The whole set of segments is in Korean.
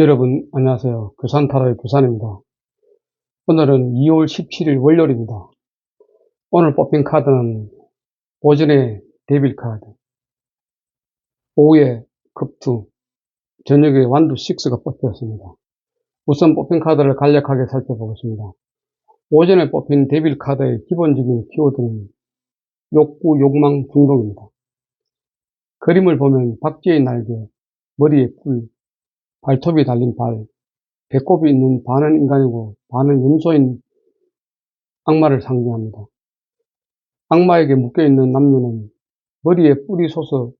여러분 안녕하세요. 부산타로의 부산입니다. 오늘은 2월 17일 월요일입니다. 오늘 뽑힌 카드는 오전에 데빌 카드, 오후에 급투, 저녁에 완두 6가 뽑혔습니다. 우선 뽑힌 카드를 간략하게 살펴보겠습니다. 오전에 뽑힌 데빌 카드의 기본적인 키워드는 욕구, 욕망, 중독입니다. 그림을 보면 박쥐의 날개, 머리에 뿔, 발톱이 달린 발, 배꼽이 있는 반은 인간이고 반은 염소인 악마를 상징합니다. 악마에게 묶여있는 남녀는 머리에 뿔이 솟아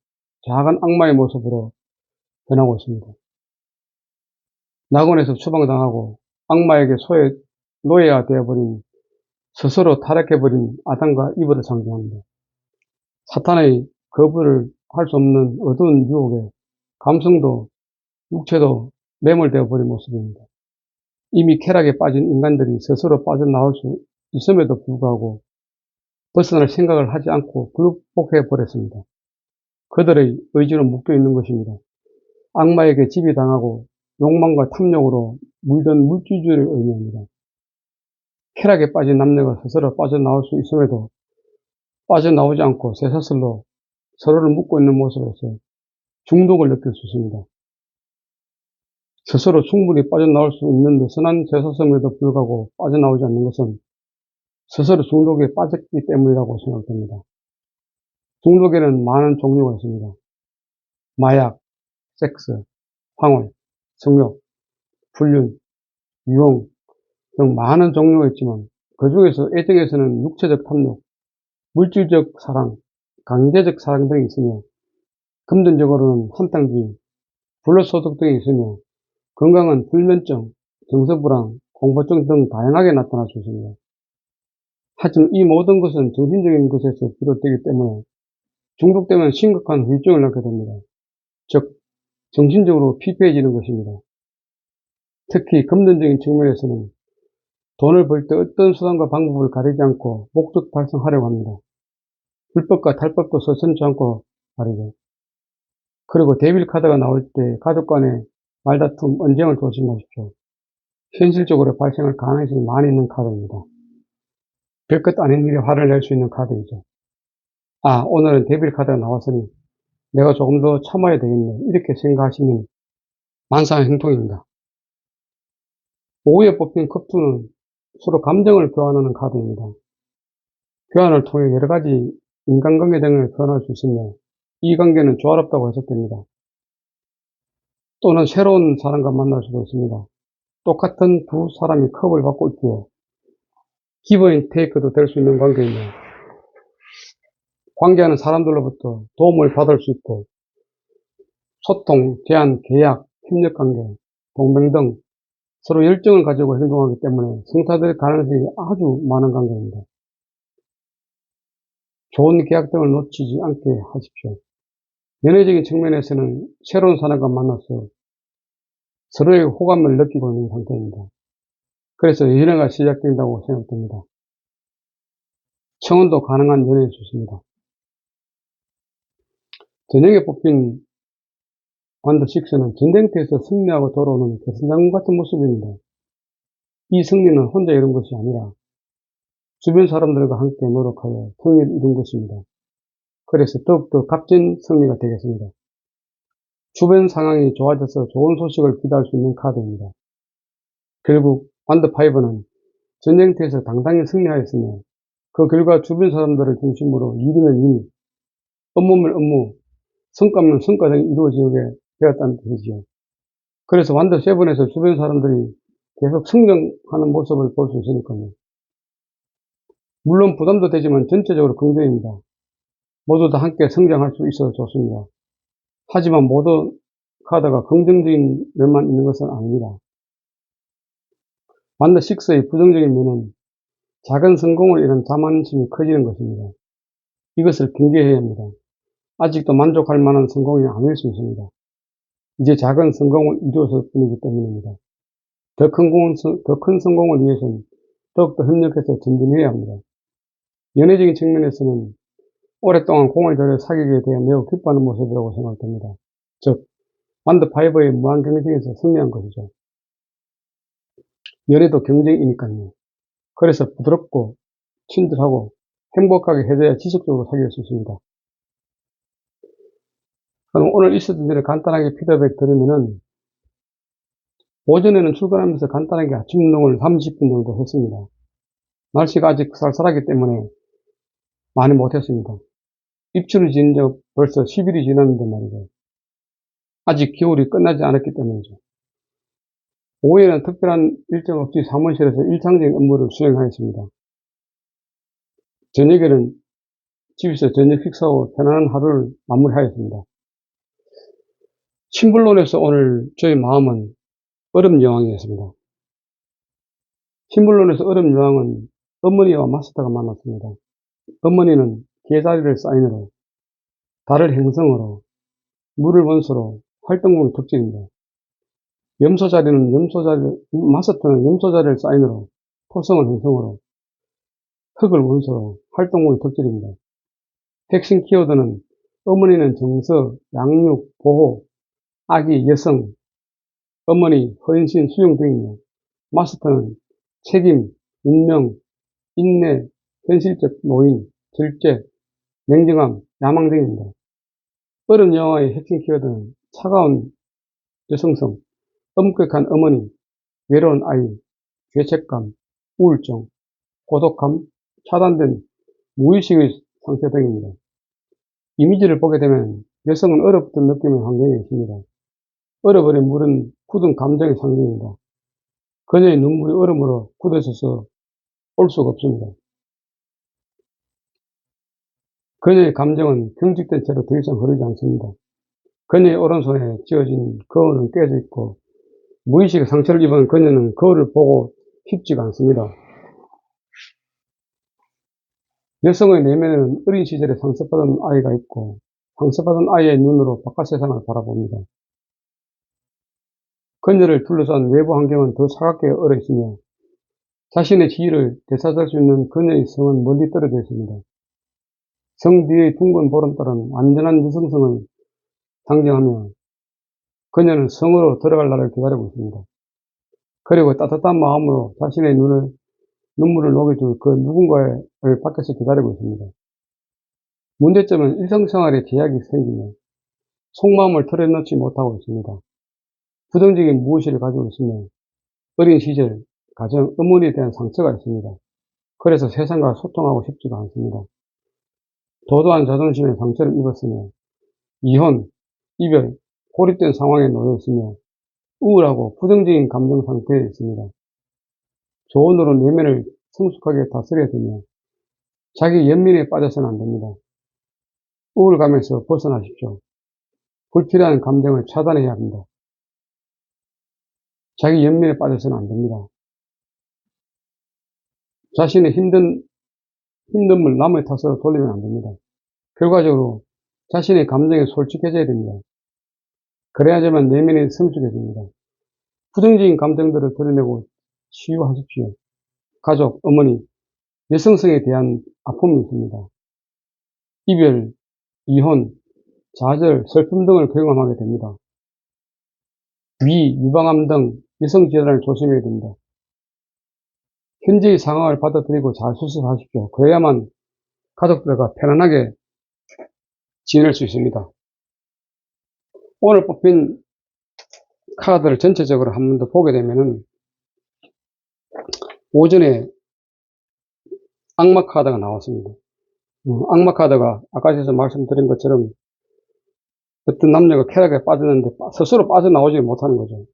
작은 악마의 모습으로 변하고 있습니다. 낙원에서 추방당하고 악마에게 소외, 노예가 되어버린 스스로 타락해버린 아담과 이브를 상징합니다. 사탄의 거부를 할 수 없는 어두운 유혹에 감성도 육체도 매몰되어 버린 모습입니다. 이미 쾌락에 빠진 인간들이 스스로 빠져나올 수 있음에도 불구하고 벗어날 생각을 하지 않고 굴복해 버렸습니다. 그들의 의지로 묶여 있는 것입니다. 악마에게 지배당하고 욕망과 탐욕으로 물든 물질주의를 의미합니다. 쾌락에 빠진 남녀가 스스로 빠져나올 수 있음에도 빠져나오지 않고 쇠사슬로 서로를 묶고 있는 모습에서 중독을 느낄 수 있습니다. 스스로 충분히 빠져나올 수 있는 느슨한 제사성에도 불구하고 빠져나오지 않는 것은 스스로 중독에 빠졌기 때문이라고 생각됩니다. 중독에는 많은 종류가 있습니다. 마약, 섹스, 황홀, 성욕, 불륜, 유흥 등 많은 종류가 있지만 그 중에서 애정에서는 육체적 탐욕, 물질적 사랑, 강제적 사랑 등이 있으며 금전적으로는 한탕주의, 불로소득 등이 있으며 건강은 불면증, 정서불안, 공포증 등 다양하게 나타날 수 있습니다. 하지만 이 모든 것은 정신적인 것에서 비롯되기 때문에 중독되면 심각한 후유증을 낳게 됩니다. 즉, 정신적으로 피폐해지는 것입니다. 특히 금전적인 측면에서는 돈을 벌 때 어떤 수단과 방법을 가리지 않고 목적 달성하려고 합니다. 불법과 탈법도 서슴지 않고 말이죠. 그리고 데빌 카드가 나올 때 가족 간의 말다툼, 언쟁을 조심하십시오. 현실적으로 발생할 가능성이 많이 있는 카드입니다. 별것 아닌 일에 화를 낼 수 있는 카드이죠. 아, 오늘은 데빌 카드가 나왔으니 내가 조금 더 참아야 되겠네. 이렇게 생각하시면 만사의 행동입니다. 오후에 뽑힌 컵2는 서로 감정을 교환하는 카드입니다. 교환을 통해 여러 가지 인간관계 등을 교환할 수 있으며 이 관계는 조화롭다고 해석됩니다. 또는 새로운 사람과 만날 수도 있습니다. 똑같은 두 사람이 컵을 받고 있기에 기브인 테이크도 될 수 있는 관계이며 관계하는 사람들로부터 도움을 받을 수 있고 소통, 제한, 계약, 협력관계, 동맹 등 서로 열정을 가지고 행동하기 때문에 성사될 가능성이 아주 많은 관계입니다. 좋은 계약 등을 놓치지 않게 하십시오. 연애적인 측면에서는 새로운 사람과 만나서 서로의 호감을 느끼고 있는 상태입니다. 그래서 연애가 시작된다고 생각됩니다. 청혼도 가능한 연애일 수 있습니다. 저녁에 뽑힌 완더 6는 전쟁터에서 승리하고 돌아오는 개선장군 같은 모습입니다. 이 승리는 혼자 이룬 것이 아니라 주변 사람들과 함께 노력하여 승리를 이룬 것입니다. 그래서 더욱더 값진 승리가 되겠습니다. 주변 상황이 좋아져서 좋은 소식을 기대할 수 있는 카드입니다. 결국 완더5는 전쟁터에서 당당히 승리하였으며 그 결과 주변 사람들을 중심으로 일이면 일, 업무면 업무, 성과면 성과 등이 이루어지게 되었다는 뜻이죠. 그래서 완더7에서 주변 사람들이 계속 성장하는 모습을 볼 수 있으니까요. 물론 부담도 되지만 전체적으로 긍정입니다. 모두 다 함께 성장할 수 있어서 좋습니다. 하지만 모든 카드가 긍정적인 면만 있는 것은 아닙니다. 완더 6의 부정적인 면은 작은 성공을 이룬 자만심이 커지는 것입니다. 이것을 경계해야 합니다. 아직도 만족할 만한 성공이 아닐 수 있습니다. 이제 작은 성공을 이루었을 뿐이기 때문입니다. 더 큰, 성공을 위해서는 더욱더 협력해서 전진해야 합니다. 연애적인 측면에서는 오랫동안 공을 들여 사귀게 되어 매우 기뻐하는 모습이라고 생각됩니다. 즉, 완드 파이버의 무한 경쟁에서 승리한 것이죠. 연애도 경쟁이니까요. 그래서 부드럽고 친절하고 행복하게 해줘야 지속적으로 사귈 수 있습니다. 그럼 오늘 있었던 일을 간단하게 피드백 드리면은 오전에는 출근하면서 간단하게 아침 운동을 30분 정도 했습니다. 날씨가 아직 쌀쌀하기 때문에 많이 못했습니다. 입추를 지은 지 벌써 10일이 지났는데 말이죠. 아직 겨울이 끝나지 않았기 때문이죠. 오후에는 특별한 일정 없이 사무실에서 일상적인 업무를 수행하였습니다. 저녁에는 집에서 저녁 식사 후 편안한 하루를 마무리하였습니다. 신불론에서 오늘 저의 마음은 얼음 여왕이었습니다. 신불론에서 얼음 여왕은 어머니와 마스터가 만났습니다. 어머니는 개자리를 사인으로, 달을 행성으로, 물을 원소로, 활동물 특징입니다. 염소 자리는 염소 자리, 마스터는 염소 자리를 사인으로, 토성을 행성으로, 흙을 원소로, 활동물 특질입니다. 핵심 키워드는 어머니는 정서, 양육, 보호, 아기, 여성, 어머니, 헌신, 수용 등이며 마스터는 책임, 운명, 인내, 현실적 노인, 절제, 냉정함, 야망 등입니다. 어른 영화의 핵심 키워드는 차가운 여성성, 엄격한 어머니, 외로운 아이, 죄책감, 우울증, 고독함, 차단된 무의식의 상태 등입니다. 이미지를 보게 되면 여성은 얼어붙은 느낌의 환경에 있습니다. 얼어버린 물은 굳은 감정의 상징입니다. 그녀의 눈물이 얼음으로 굳어져서 올 수가 없습니다. 그녀의 감정은 경직된 채로 더 이상 흐르지 않습니다. 그녀의 오른손에 쥐어진 거울은 깨져 있고 무의식의 상처를 입은 그녀는 거울을 보고 싶지가 않습니다. 여성의 내면에는 어린 시절에 상처받은 아이가 있고 상처받은 아이의 눈으로 바깥 세상을 바라봅니다. 그녀를 둘러싼 외부 환경은 더 차갑게 얼어 있으며 자신의 지위를 되찾을 수 있는 그녀의 성은 멀리 떨어져 있습니다. 성 뒤의 둥근 보름달은 안전한 여성성을 상징하며 그녀는 성으로 들어갈 날을 기다리고 있습니다. 그리고 따뜻한 마음으로 자신의 눈을 눈물을 녹여줄 그 누군가를 밖에서 기다리고 있습니다. 문제점은 일상생활에 제약이 생기며 속마음을 털어놓지 못하고 있습니다. 부정적인 무엇을 가지고 있으며 어린 시절 가정 어머니에 대한 상처가 있습니다. 그래서 세상과 소통하고 싶지가 않습니다. 도도한 자존심에 상처를 입었으며 이혼, 이별, 고립된 상황에 놓여 있으며 우울하고 부정적인 감정 상태에 있습니다. 조언으로 내면을 성숙하게 다스려야 되며 자기 연민에 빠져서는 안 됩니다. 우울감에서 벗어나십시오. 불필요한 감정을 차단해야 합니다. 자기 연민에 빠져서는 안 됩니다. 자신의 힘든, 힘듦을 남의 탓으로 돌리면 안 됩니다. 결과적으로 자신의 감정에 솔직해져야 됩니다. 그래야지만 내면이 성숙해집니다. 부정적인 감정들을 드러내고 치유하십시오. 가족, 어머니, 여성성에 대한 아픔이 있습니다. 이별, 이혼, 좌절, 슬픔 등을 경험하게 됩니다. 위, 유방암 등 여성 질환을 조심해야 됩니다. 현재의 상황을 받아들이고 잘 수습하십시오. 그래야만 가족들과 편안하게 지낼 수 있습니다. 오늘 뽑힌 카드를 전체적으로 한 번 더 보게 되면은 오전에 악마 카드가 나왔습니다. 어, 악마 카드가 아까 전에 말씀드린 것처럼 어떤 남녀가 쾌락에 빠졌는데 스스로 빠져나오지 못하는 거죠.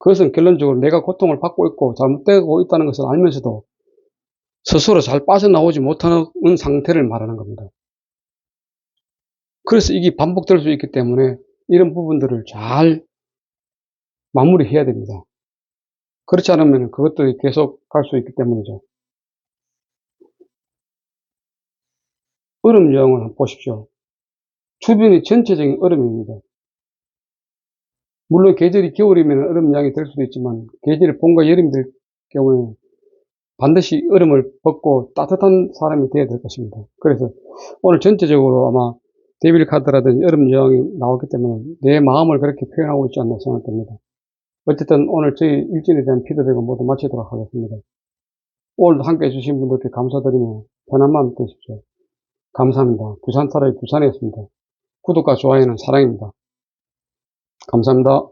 그것은 결론적으로 내가 고통을 받고 있고 잘못되고 있다는 것을 알면서도 스스로 잘 빠져나오지 못하는 상태를 말하는 겁니다. 그래서 이게 반복될 수 있기 때문에 이런 부분들을 잘 마무리해야 됩니다. 그렇지 않으면 그것들이 계속 갈 수 있기 때문이죠. 얼음 한번 보십시오. 주변이 전체적인 얼음입니다. 물론 계절이 겨울이면 얼음 양이 될 수도 있지만 계절이 봄과 여름이 될 경우에 반드시 얼음을 벗고 따뜻한 사람이 되어야 될 것입니다. 그래서 오늘 전체적으로 아마 데빌 카드라든지 여름 여왕이 나왔기 때문에 내 마음을 그렇게 표현하고 있지 않나 생각됩니다. 어쨌든 오늘 저희 일진에 대한 피드백은 모두 마치도록 하겠습니다. 오늘도 함께 해주신 분들께 감사드리며 편한 마음 되십시오. 감사합니다. 부산 사람이 부산이었습니다. 구독과 좋아요는 사랑입니다. 감사합니다.